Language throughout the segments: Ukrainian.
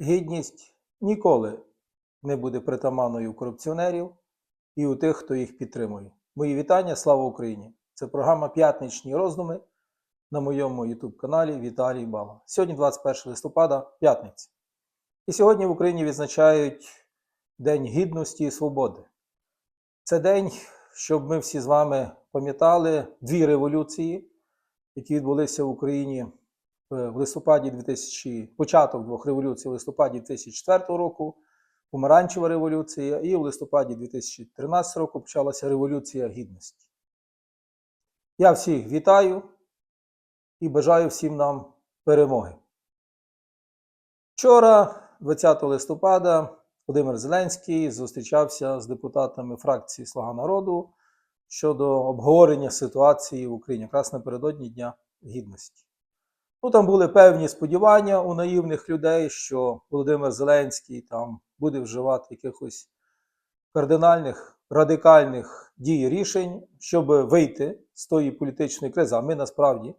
Гідність ніколи не буде притаманною корупціонерів і у тих, хто їх підтримує. Мої вітання, слава Україні! Це програма П'ятничні роздуми на моєму YouTube каналі Віталій Бала. Сьогодні 21 листопада, п'ятниця. І сьогодні в Україні відзначають День Гідності і Свободи. Це день, щоб ми всі з вами пам'ятали дві революції, які відбулися в Україні в листопаді 2000, початок двох революцій в листопаді 2004 року, помаранчева революція, і в листопаді 2013 року почалася Революція Гідності. Я всіх вітаю і бажаю всім нам перемоги. Вчора, 20 листопада, Володимир Зеленський зустрічався з депутатами фракції Слуга народу щодо обговорення ситуації в Україні, якраз напередодні Дня Гідності. Ну, там були певні сподівання у наївних людей, що Володимир Зеленський там буде вживати якихось кардинальних, радикальних дій рішень, щоб вийти з тої політичної кризи. А ми насправді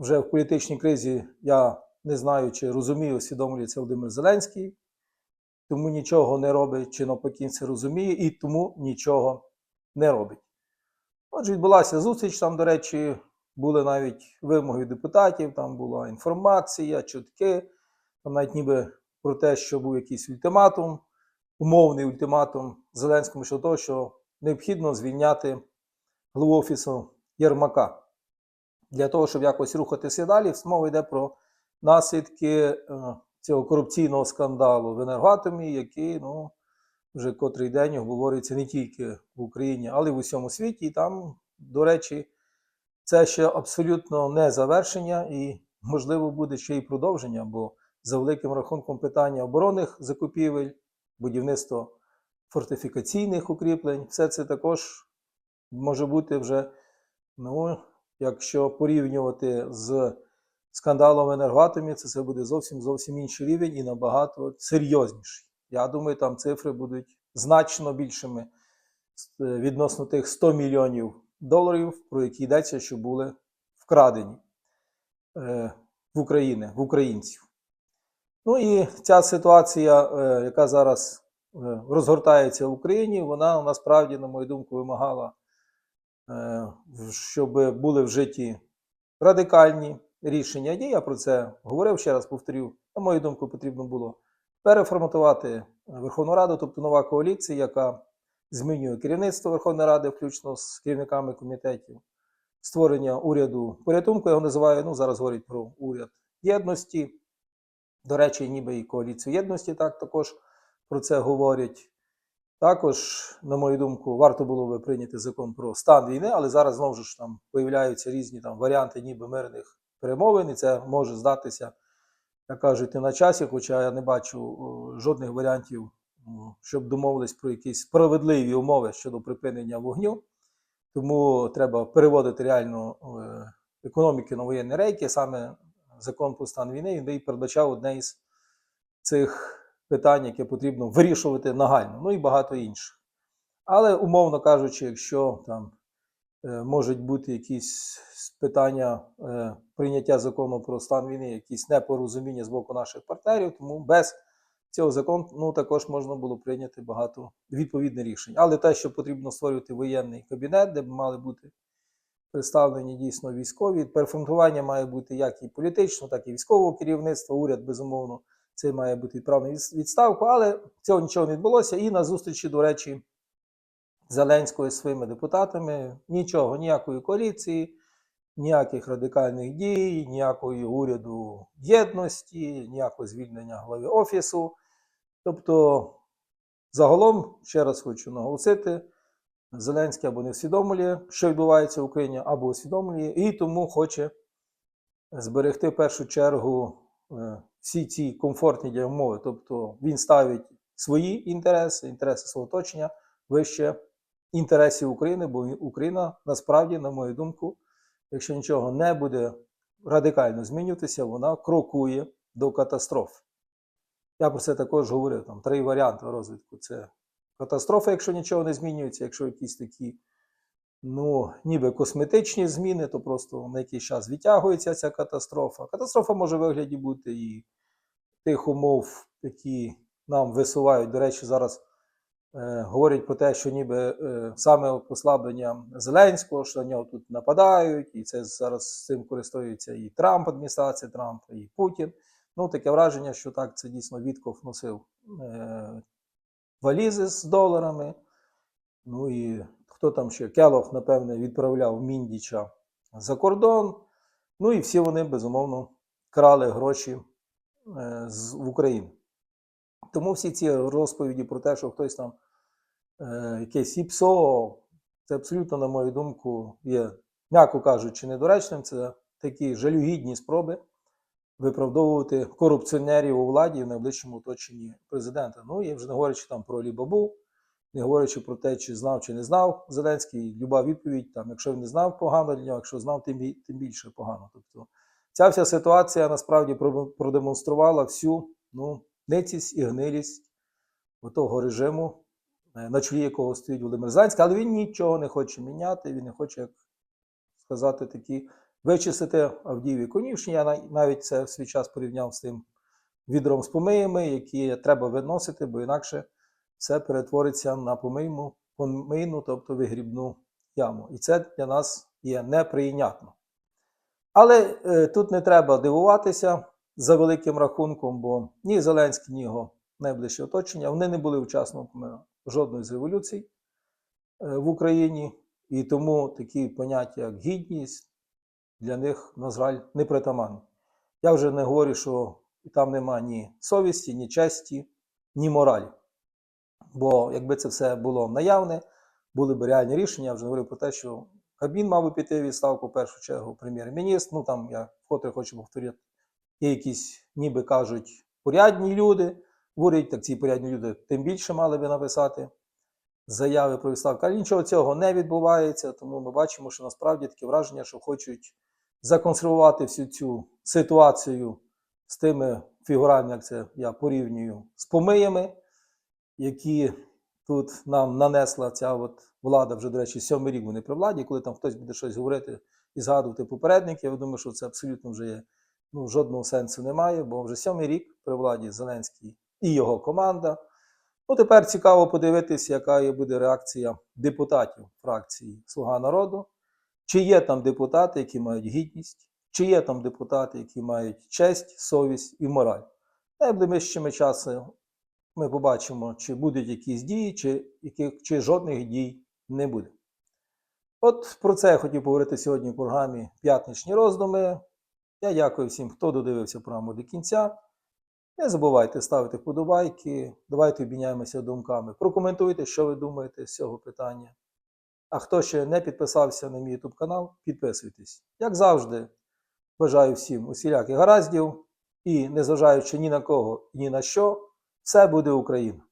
вже в політичній кризі, я не знаю, чи розумію, усвідомлює це Володимир Зеленський, тому нічого не робить, чи навпаки це розуміє, і тому нічого не робить. Отже, відбулася зустріч там, до речі, були навіть вимоги депутатів, там була інформація, чутки, там навіть ніби про те, що був якийсь ультиматум, умовний ультиматум Зеленському щодо того, що необхідно звільняти голову офісу Єрмака. Для того, щоб якось рухатися далі, мова йде про наслідки е, цього корупційного скандалу в енергоатомі, який ну, вже котрий день обговорюється не тільки в Україні, але й в усьому світі. І там, до речі, це ще абсолютно не завершення і, можливо, буде ще й продовження, бо за великим рахунком питання оборонних закупівель, будівництво фортифікаційних укріплень, все це також може бути вже, ну, якщо порівнювати з скандалом в енергоатомі, це, це буде зовсім зовсім інший рівень і набагато серйозніший. Я думаю, там цифри будуть значно більшими е, відносно тих 100 мільйонів доларів, про які йдеться, що були вкрадені е, в Україні, в українців. Ну і ця ситуація, е, яка зараз е, розгортається в Україні, вона насправді, на мою думку, вимагала, щоб були вжиті радикальні рішення. І я про це говорив ще раз повторю. На мою думку, потрібно було переформатувати Верховну Раду, тобто нова коаліція, яка змінює керівництво Верховної Ради, включно з керівниками комітетів, створення уряду порятунку, його називаю. Ну, зараз говорять про уряд єдності. До речі, ніби і коаліцію єдності так також про це говорять. Також, на мою думку, варто було би прийняти закон про стан війни, але зараз знову ж там появляються різні там варіанти ніби мирних перемовин, і це може здатися, як кажуть, не на часі, хоча я не бачу жодних варіантів, щоб домовились про якісь справедливі умови щодо припинення вогню. Тому треба переводити реально е, економіки на воєнні рейки. Саме закон про стан війни він передбачав одне із цих питань, яке потрібно вирішувати нагально, ну і багато інших. Але, умовно кажучи, якщо там е, можуть бути якісь питання е, прийняття закону про стан війни, якісь непорозуміння з боку наших партнерів, тому без цього закону ну, також можна було прийняти багато відповідних рішень. Але те, що потрібно створювати воєнний кабінет, де б мали бути представлені дійсно військові, переформатування має бути як і політично, так і військового керівництва. Уряд, безумовно, це має бути відправний відставку, але цього нічого не відбулося. І на зустрічі, до речі, Зеленського зі своїми депутатами нічого, ніякої коаліції, ніяких радикальних дій, ніякої уряду єдності, ніякого звільнення голови офісу. Тобто, загалом, ще раз хочу наголосити, Зеленський або не усвідомлює, що відбувається в Україні, або усвідомлює, і тому хоче зберегти в першу чергу е, всі ці комфортні для умови. Тобто він ставить свої інтереси, інтереси свого оточення вище інтересів України, бо Україна насправді, на мою думку, якщо нічого не буде радикально змінюватися, вона крокує до катастроф. Я про це також говорив. Там три варіанти розвитку: це катастрофа, якщо нічого не змінюється, якщо якісь такі, ну, ніби косметичні зміни, то просто на якийсь час відтягується ця катастрофа. Катастрофа може в вигляді бути і тих умов, які нам висувають. До речі, зараз е, говорять про те, що ніби е, саме послаблення Зеленського, що на нього тут нападають, і це зараз цим користується і Трамп, адміністрація Трампа, і Путін. Ну, таке враження, що так це дійсно Вітков носив е, валізи з доларами. Ну і хто там ще? Келох, напевне, відправляв Міндіча за кордон. Ну і всі вони, безумовно, крали гроші е, з в Україну. Тому всі ці розповіді про те, що хтось там е, якесь ІПСО, це абсолютно, на мою думку, є, м'яко кажучи, недоречним. Це такі жалюгідні спроби виправдовувати корупціонерів у владі в найближчому оточенні президента. Ну і вже не говорячи там про Лібабу, не говорячи про те, чи знав чи не знав Зеленський, люба відповідь, там, якщо він не знав, погано для нього, якщо знав, тим, тим більше погано. Тобто ця вся ситуація насправді продемонструвала всю ну, ницість і гнилість того режиму, е, на чолі якого стоїть Володимир Зеленський, але він нічого не хоче міняти, він не хоче, як сказати, такі вичистити Авдіїві конюшні. Я навіть це в свій час порівняв з тим відром з помиями, які треба виносити, бо інакше все перетвориться на помийну, помийну, тобто вигрібну яму. І це для нас є неприйнятно. Але е, тут не треба дивуватися за великим рахунком, бо ні Зеленський, ні його найближче оточення вони не були учасниками жодної з революцій е, в Україні, і тому такі поняття, як гідність, для них, на жаль, не притаманні. Я вже не говорю, що там нема ні совісті, ні честі, ні моралі. Бо якби це все було наявне, були б реальні рішення. Я вже говорив про те, що Кабмін мав би піти відставку в першу чергу прем'єр-міністр. Ну там я вкотре хочу повторити, є якісь, ніби кажуть, порядні люди. В уряді, так ці порядні люди тим більше мали би написати заяви про відставку. Але нічого цього не відбувається, тому ми бачимо, що насправді таке враження, що хочуть законсервувати всю цю ситуацію з тими фігурами, як це я порівнюю, з помиями, які тут нам нанесла ця от влада вже, до речі, сьомий рік вони при владі. Коли там хтось буде щось говорити і згадувати попередників, я думаю, що це абсолютно вже є, ну, жодного сенсу немає, бо вже сьомий рік при владі Зеленський і його команда. Ну, тепер цікаво подивитися, яка буде реакція депутатів фракції Слуга народу. Чи є там депутати, які мають гідність, чи є там депутати, які мають честь, совість і мораль. Найближчими часами ми побачимо, чи будуть якісь дії, чи, яких, чи жодних дій не буде. От про це я хотів поговорити сьогодні в програмі П'ятничні роздуми. Я дякую всім, хто додивився програму до кінця. Не забувайте ставити вподобайки, давайте обміняємося думками. Прокоментуйте, що ви думаєте з цього питання. А хто ще не підписався на мій YouTube канал, підписуйтесь. Як завжди, бажаю всім усіляких гараздів і, незважаючи ні на кого ні на що, все буде Україна!